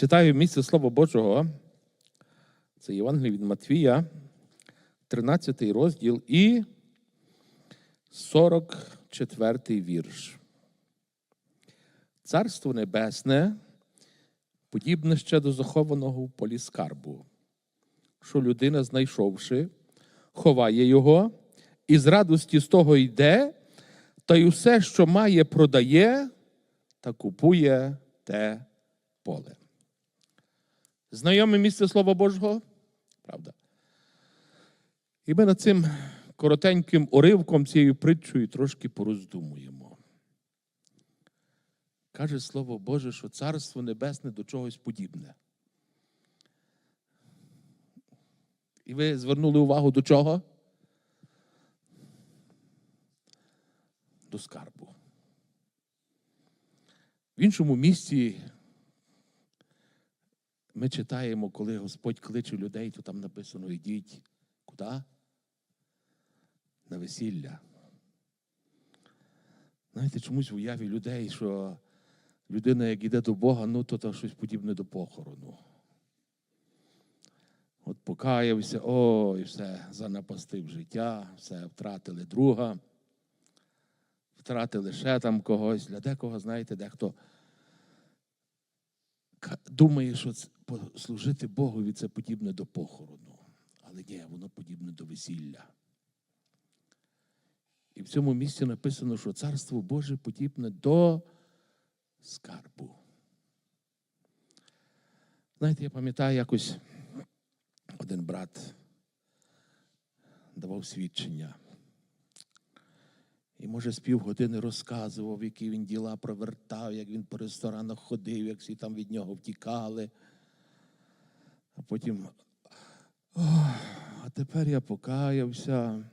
Читаю місце Слова Божого. Це Євангеліє від Матвія, 13 розділ і 44 вірш. Царство Небесне подібне ще до захованого в полі скарбу, що людина, знайшовши, ховає його, і з радості з того йде, та й усе, що має, продає та купує те поле. Знайоме місце Слова Божого? Правда. І ми над цим коротеньким уривком цією притчою трошки пороздумуємо. Каже Слово Боже, що Царство Небесне до чогось подібне. І ви звернули увагу до чого? До скарбу. В іншому місці ми читаємо, коли Господь кличе людей, то там написано: йдіть куди? На весілля. Знаєте, чомусь в уяві людей, що людина, як йде до Бога, ну то, то щось подібне до похорону. От покаявся, ой, все, занапастив життя, все, втратили друга, втратили ще там когось. Для декого, знаєте, дехто думає, що служити Богові це подібне до похорону. Але ні, воно подібне до весілля. І в цьому місці написано, що Царство Боже подібне до скарбу. Знаєте, я пам'ятаю якось один брат давав свідчення. І, може, з півгодини розказував, які він діла провертав, як він по ресторанах ходив, як всі там від нього втікали. А потім, «Ох, а тепер я покаявся.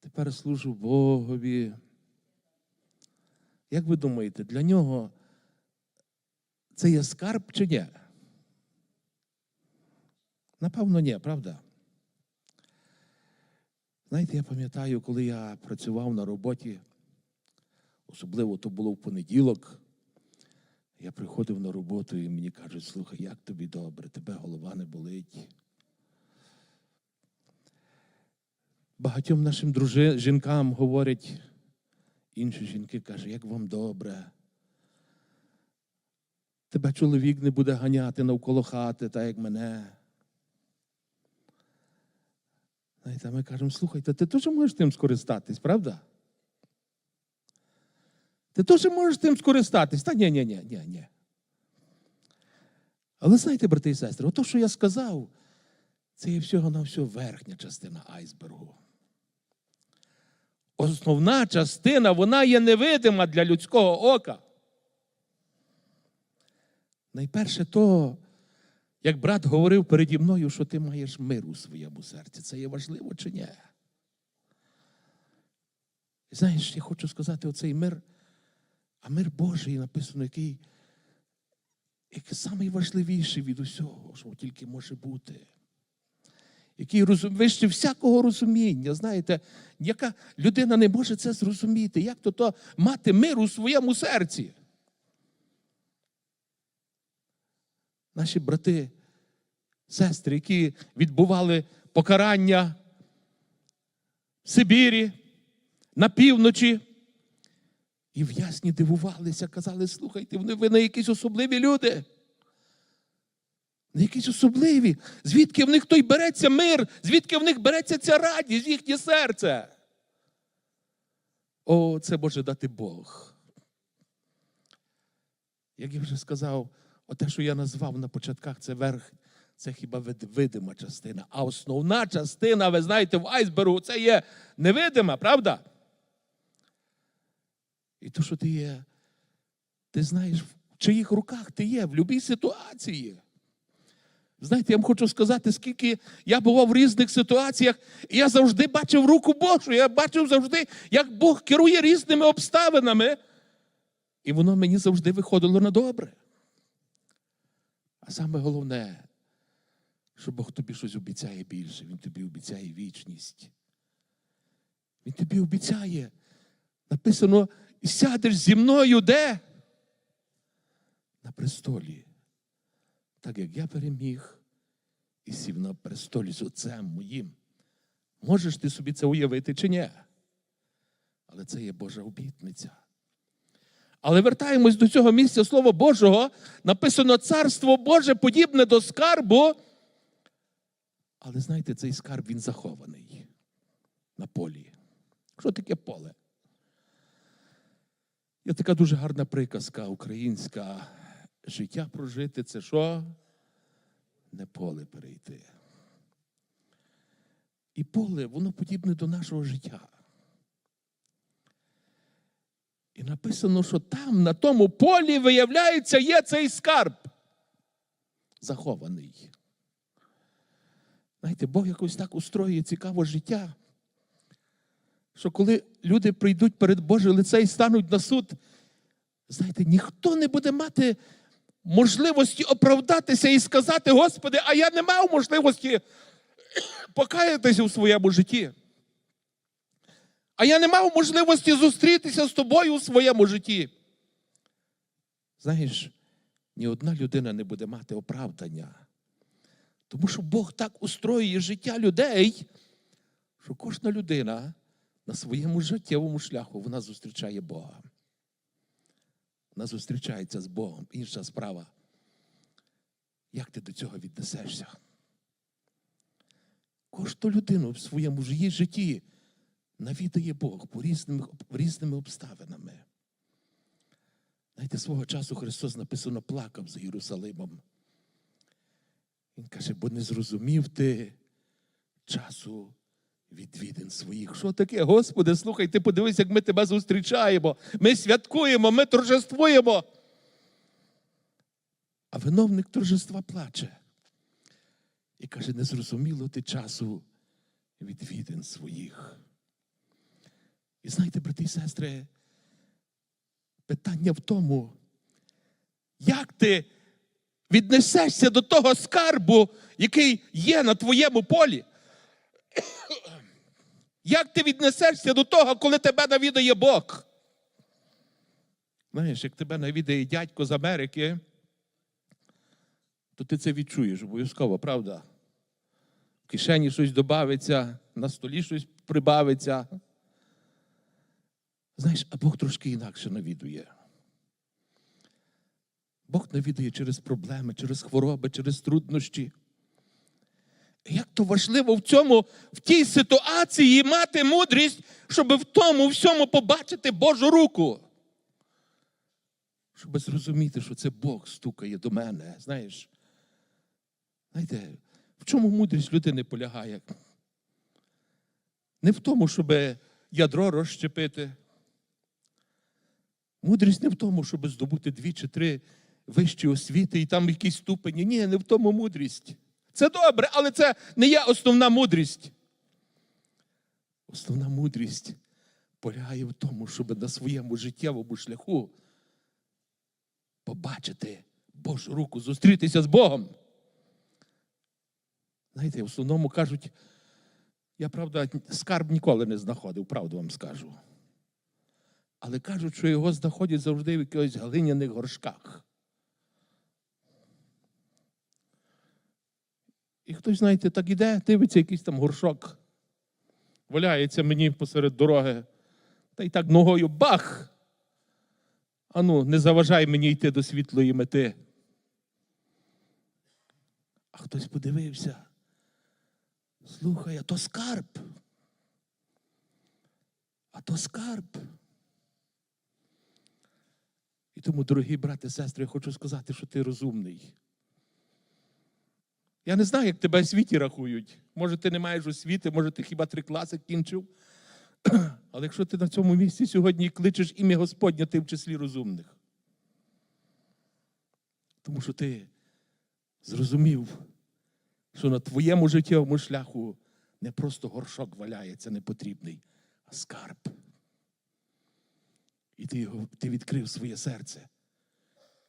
Тепер служу Богові. Як ви думаєте, для нього це є скарб чи ні? Напевно, ні, правда? Знаєте, я пам'ятаю, коли я працював на роботі, особливо то було в понеділок, я приходив на роботу і мені кажуть, слухай, як тобі добре, тебе голова не болить. Багатьом нашим дружи... жінкам говорять, інші жінки кажуть, як вам добре. Тебе чоловік не буде ганяти навколо хати, так як мене. Знаєте, ми кажемо, слухайте, ти теж можеш тим скористатись, правда? Ти теж можеш тим скористатись? Та ні, ні, ні, ні, ні. Але знаєте, брати і сестри, ото, що я сказав, це є всього на всього верхня частина айсбергу. Основна частина, вона є невидима для людського ока. Найперше то, як брат говорив переді мною, що ти маєш мир у своєму серці. Це є важливо чи ні? Знаєш, я хочу сказати оцей мир, а мир Божий написано, який, який найважливіший від усього, що тільки може бути. Який розум... вище всякого розуміння. Знаєте, яка людина не може це зрозуміти. Як то мати мир у своєму серці? Наші брати, сестри, які відбували покарання в Сибірі, на півночі, і в ясні дивувалися, казали, слухайте, вони ви не якісь особливі люди. Не якісь особливі. Звідки в них той береться мир, звідки в них береться ця радість, їхнє серце. О, це може дати Бог. Як я вже сказав, оте, що я назвав на початках, це верх, це хіба видима частина. А основна частина, ви знаєте, в айсбергу це є невидима, правда? І то, що ти є, ти знаєш, в чиїх руках ти є, в будь-якій ситуації. Знаєте, я вам хочу сказати, скільки я бував в різних ситуаціях, і я завжди бачив руку Божу, я бачив завжди, як Бог керує різними обставинами. І воно мені завжди виходило на добре. А саме головне, що Бог тобі щось обіцяє більше, Він тобі обіцяє вічність. Він тобі обіцяє. Написано, сядеш зі мною де? На престолі, так як я переміг і сів на престолі з отцем моїм. Можеш ти собі це уявити чи ні? Але це є Божа обітниця. Але вертаємось до цього місця Слова Божого, написано Царство Боже подібне до скарбу. Але знаєте, цей скарб він захований на полі. Що таке поле? Є така дуже гарна приказка українська. Життя прожити це що? Не поле перейти. І поле, воно подібне до нашого життя. І написано, що там, на тому полі, виявляється, є цей скарб. Захований. Знаєте, Бог якось так устроює цікаве життя, що коли люди прийдуть перед Боже лице і стануть на суд, знаєте, ніхто не буде мати можливості оправдатися і сказати, Господи, а я не мав можливості покаятися у своєму житті. А я не мав можливості зустрітися з тобою у своєму житті. Знаєш, ні одна людина не буде мати оправдання. Тому що Бог так устроює життя людей, що кожна людина на своєму життєвому шляху вона зустрічає Бога. Вона зустрічається з Богом. Інша справа. Як ти до цього віднесешся? Кожну людину в своєму житті навідає Бог по різними, різними обставинами. Знаєте, свого часу Христос написано плакав за Єрусалимом. Він каже, бо не зрозумів ти часу відвідин своїх. Що таке? Господи, слухай, ти подивись, як ми тебе зустрічаємо. Ми святкуємо, ми торжествуємо. А виновник торжества плаче. І каже, не зрозуміло ти часу відвідин своїх. І знаєте, брати і сестри, питання в тому, як ти віднесешся до того скарбу, який є на твоєму полі. Як ти віднесешся до того, коли тебе навідає Бог? Знаєш, як тебе навідає дядько з Америки, то ти це відчуєш обов'язково, правда? В кишені щось додається, на столі щось прибавиться. Знаєш, а Бог трошки інакше навідує. Бог навідує через проблеми, через хвороби, через труднощі. Як то важливо в цьому, в тій ситуації мати мудрість, щоб в тому всьому побачити Божу руку. Щоб зрозуміти, що це Бог стукає до мене. Знаєш, знаєте, в чому мудрість людини полягає? Не в тому, щоб ядро розщепити. Мудрість не в тому, щоб здобути дві чи три вищі освіти і там якісь ступені. Ні, не в тому мудрість. Це добре, але це не є основна мудрість. Основна мудрість полягає в тому, щоб на своєму життєвому шляху побачити Божу руку, зустрітися з Богом. Знаєте, в основному кажуть, я правда скарб ніколи не знаходив, правду вам скажу. Але кажуть, що його знаходять завжди в якихось глиняних горшках. І хтось, знаєте, так іде, дивиться якийсь там горшок, валяється мені посеред дороги, та й так ногою бах! Ану, не заважай мені йти до світлої мети. А хтось подивився. Слухай, а то скарб. А то скарб. І тому, дорогі брати сестри, я хочу сказати, що ти розумний. Я не знаю, як тебе освіті рахують. Може, ти не маєш освіти, може, ти хіба три класи кінчив. Але якщо ти на цьому місці сьогодні кличеш ім'я Господня, ти в числі розумних. Тому що ти зрозумів, що на твоєму життєвому шляху не просто горшок валяється непотрібний, а скарб. Ти, його, ти відкрив своє серце.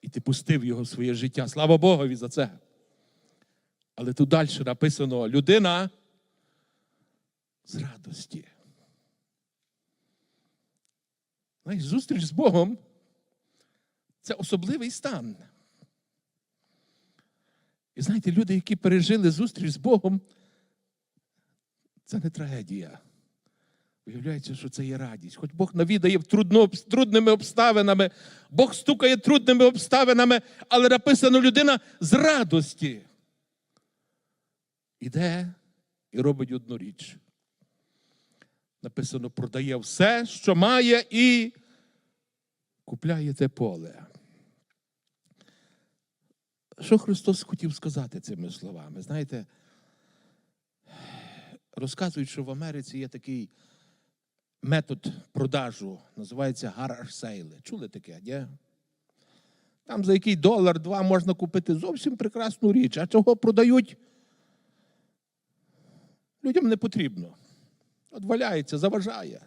І ти пустив його в своє життя. Слава Богові за це. Але тут далі написано: людина з радості. Знаєш, зустріч з Богом це особливий стан. І знаєте, люди, які пережили зустріч з Богом, це не трагедія. Виявляється, що це є радість. Хоч Бог навідає трудно, трудними обставинами, Бог стукає трудними обставинами, але написано людина з радості. Іде і робить одну річ. Написано, продає все, що має, і купляє те поле. Що Христос хотів сказати цими словами? Знаєте, розказують, що в Америці є такий метод продажу, називається гараж сейли. Чули таке, ні? Там за який долар-два можна купити зовсім прекрасну річ. А чого продають? Людям не потрібно. От валяється, заважає.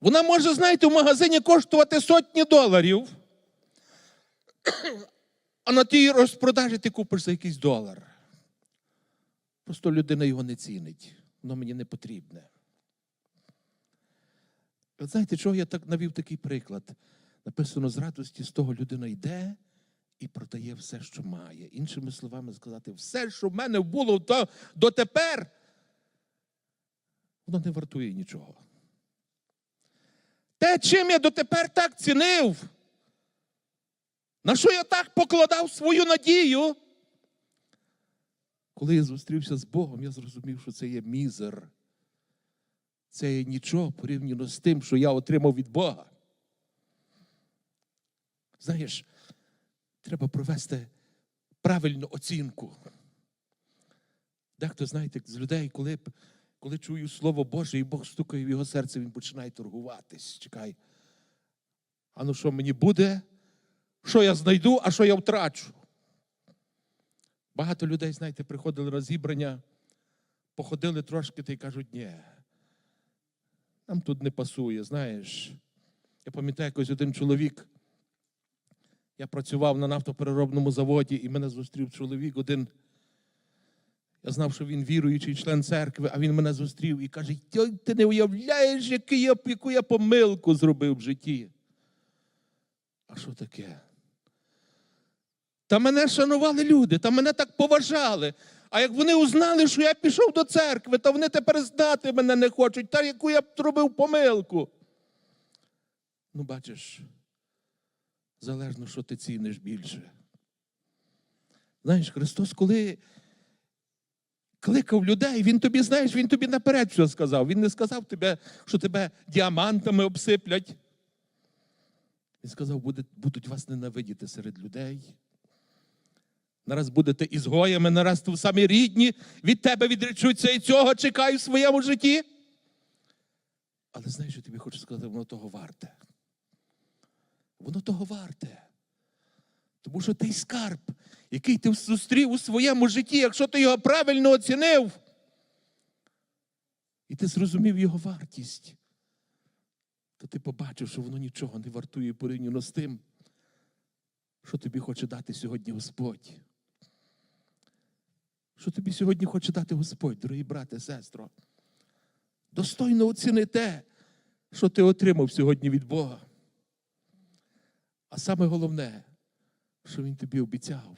Вона може, знаєте, в магазині коштувати сотні доларів, а на тій розпродажі ти купиш за якийсь долар. Просто людина його не цінить. Воно мені не потрібне. От знаєте, чого я так навів такий приклад? Написано з радості з того людина йде і продає все, що має. Іншими словами сказати, все, що в мене було до, дотепер, воно не вартує нічого. Те, чим я дотепер так цінив, на що я так покладав свою надію, коли я зустрівся з Богом, я зрозумів, що це є мізер. Це є нічого порівняно з тим, що я отримав від Бога. Знаєш, треба провести правильну оцінку. Дехто, знаєте, з людей, коли, коли чую Слово Боже, і Бог стукає в його серце, він починає торгуватись. Чекай. А ну що мені буде? Що я знайду, а що я втрачу? Багато людей, знаєте, приходили на зібрання, походили трошки та й кажуть, ні, нам тут не пасує, знаєш. Я пам'ятаю, якось один чоловік. Я працював на нафтопереробному заводі, і мене зустрів чоловік один. Я знав, що він віруючий член церкви, а він мене зустрів і каже: «Тьой, ти не уявляєш, який я, яку я помилку зробив в житті. А що таке? Та мене шанували люди, та мене так поважали. А як вони узнали, що я пішов до церкви, то вони тепер знати мене не хочуть, та яку я б зробив помилку. Ну, бачиш, залежно, що ти ціниш більше. Знаєш, Христос, коли кликав людей, Він тобі, знаєш, Він тобі наперед все сказав. Він не сказав тобі, що тебе діамантами обсиплять. Він сказав, будуть вас ненавидіти серед людей. Нараз будете ізгоями, нараз тут самі рідні від тебе відречуться і цього чекаю в своєму житті. Але знаєш, я тобі хочу сказати, воно того варте. Воно того варте. Тому що той скарб, який ти зустрів у своєму житті, якщо ти його правильно оцінив, і ти зрозумів його вартість, то ти побачив, що воно нічого не вартує порівняно з тим, що тобі хоче дати сьогодні Господь. Що тобі сьогодні хоче дати Господь, дорогі брате, сестро? Достойно оціни те, що ти отримав сьогодні від Бога. А саме головне, що Він тобі обіцяв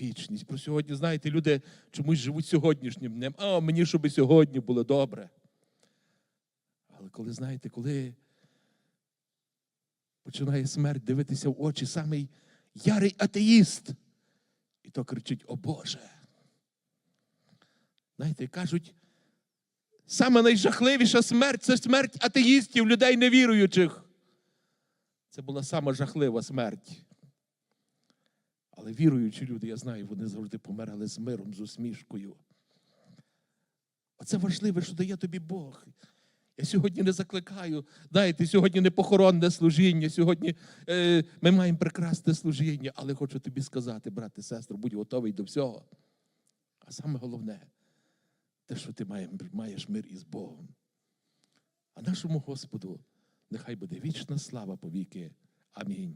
вічність. Про сьогодні, знаєте, люди чомусь живуть сьогоднішнім днем. А мені, щоб сьогодні було добре. Але коли, знаєте, коли починає смерть дивитися в очі самий ярий атеїст, і то кричить: О Боже. Знаєте, кажуть, саме найжахливіша смерть це смерть атеїстів, людей невіруючих. Це була сама жахлива смерть. Але віруючі люди, я знаю, вони завжди померли з миром, з усмішкою. Оце важливе, що дає тобі Бог. Я сьогодні не закликаю. Знаєте, сьогодні не похоронне служіння, сьогодні е, ми маємо прекрасне служіння, але хочу тобі сказати, брате, сестро, будь готовий до всього. А саме головне, те, що ти маєш, мир із Богом. А нашому Господу нехай буде вічна слава повіки. Амінь.